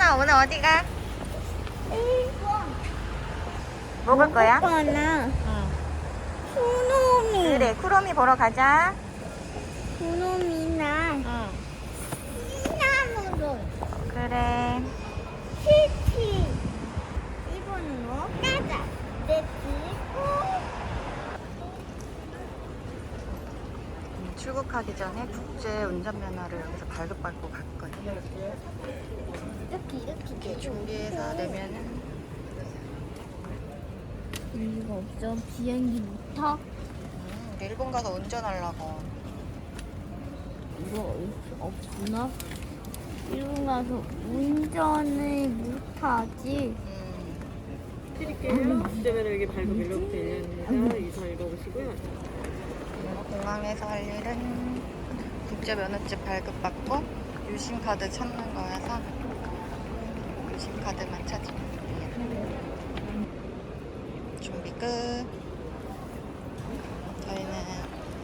하인아 오늘 어디 가? 일본. 먹을 거야? 오빠나 응. 소놈이. 그래 쿠로미 보러 가자. 소놈이나 응. 시나무로 그래. 치치. 일본어로 까자. 내치고 음, 출국하기 전에 국제 운전면허를 여기서 발급받고 갈 거야. 이렇게 이렇게 이렇게 준비해서 내면은 이거 없어. 비행기 못 타? 음, 일본 가서 운전하려고. 이거 없- 없구나. 일본 가서 운전을 못 하지. 음, 드릴게요. 주제면은 여기 발급 연락 되니다 이사 읽어보시고요. 공항에서 할 일은 국제 면허증 발급받고 유심 카드 찾는 거여서 유심 카드만 찾으면 돼요. 준비 끝. 저희는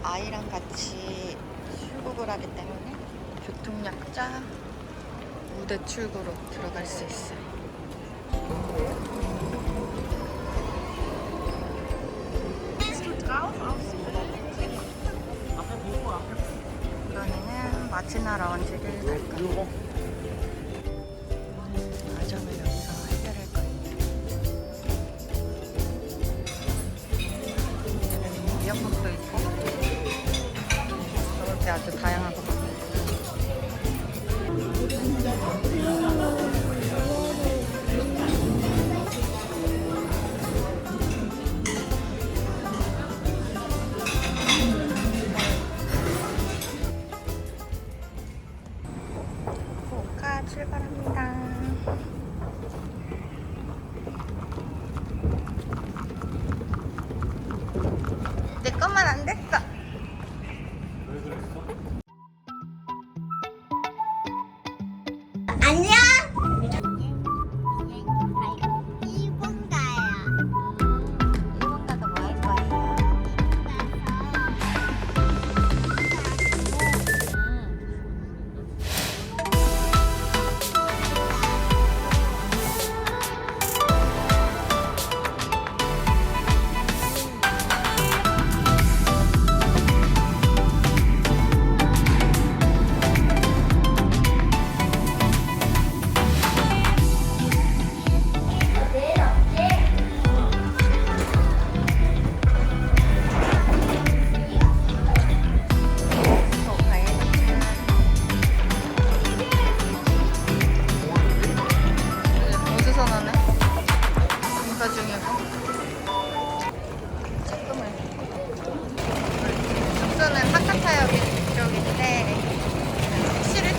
아이랑 같이 출국을 하기 때문에 교통약자 무대 출구로 들어갈 수 있어요. 이번에는 마치나 라운지를 갈 건데 과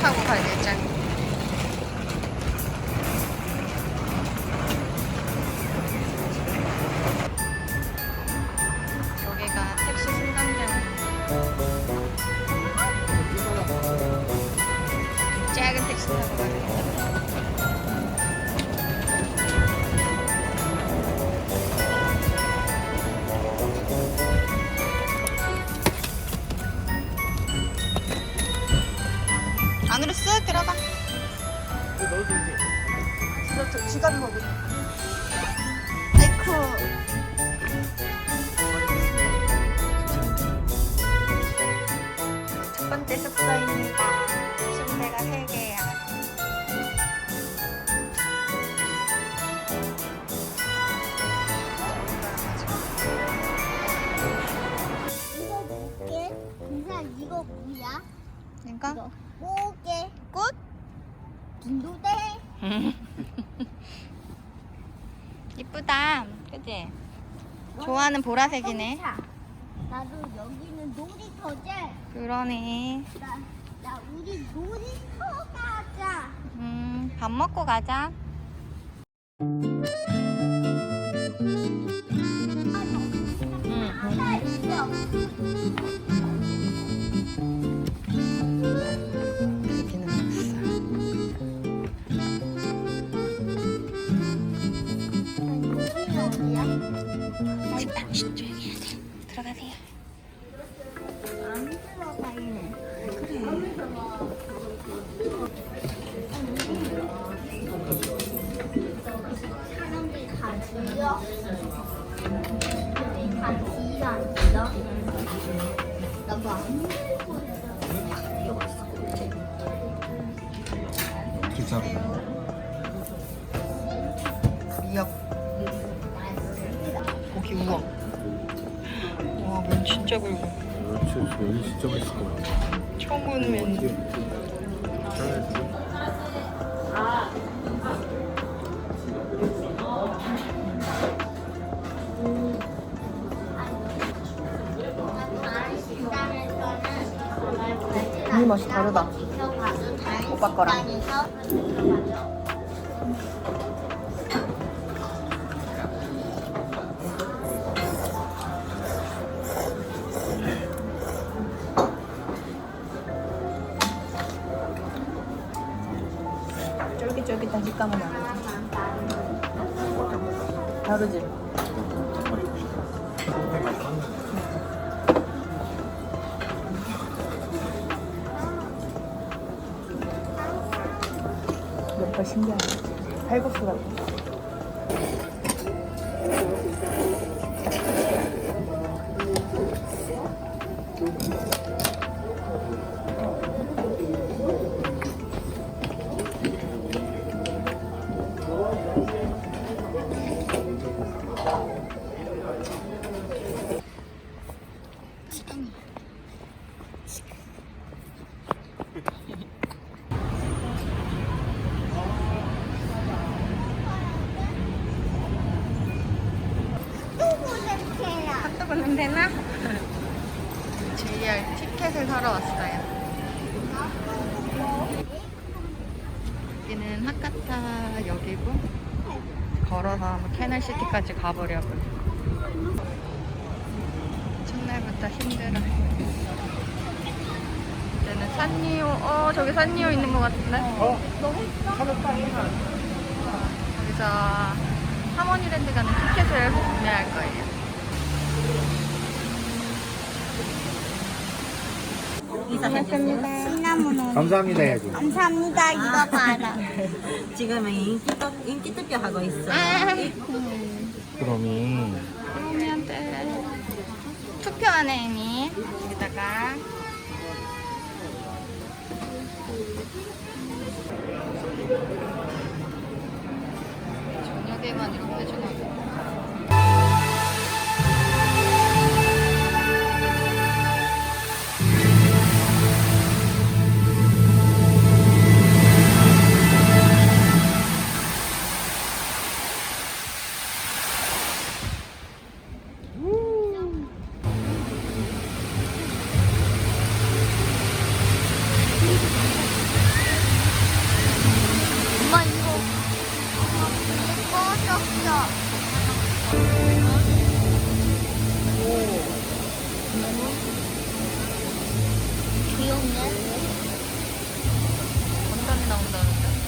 타고 갈 예정이에요. 여기가 택시 승강장. 작은 택시 타고 가는 그러니까 뭐게? 꽃? 딩도대. 이쁘다. 그치? 좋아하는 보라색이네. 차. 나도 여기는 놀이터지. 그러네. 나, 나 우리 놀이터 가자. 음, 밥 먹고 가자. 미역 고기 우엉 와면 진짜 굵어 그렇지. 면이 진짜 맛있을 거야. 처음 보는 면. 잘해주고. 이 맛이 다르다. 오빠 거랑. 쫄깃쫄깃한 식감은 나지. 다르지? 몇번 신기하네. 칼국수 같아. 핫도그는 되나? JR 티켓을 사러 왔어요. 여기는 하카타 역이고 걸어서 캐널시티까지 가보려고요. 첫날부터 힘들어. 이제는 산리오, 어 저기 산리오 있는 것 같은데? 어? 여기서 하모니랜드 가는 티켓을 구매할 거예요. 시나몬 감사합니다 해야지. 감사합니다. 이거 봐라. 지금은 인기, 투- 인기 투표 하고 있어. 그럼이. 돼. 투표하네, 이미. 여기다가. 귀엽네. 건담이 나온다는데?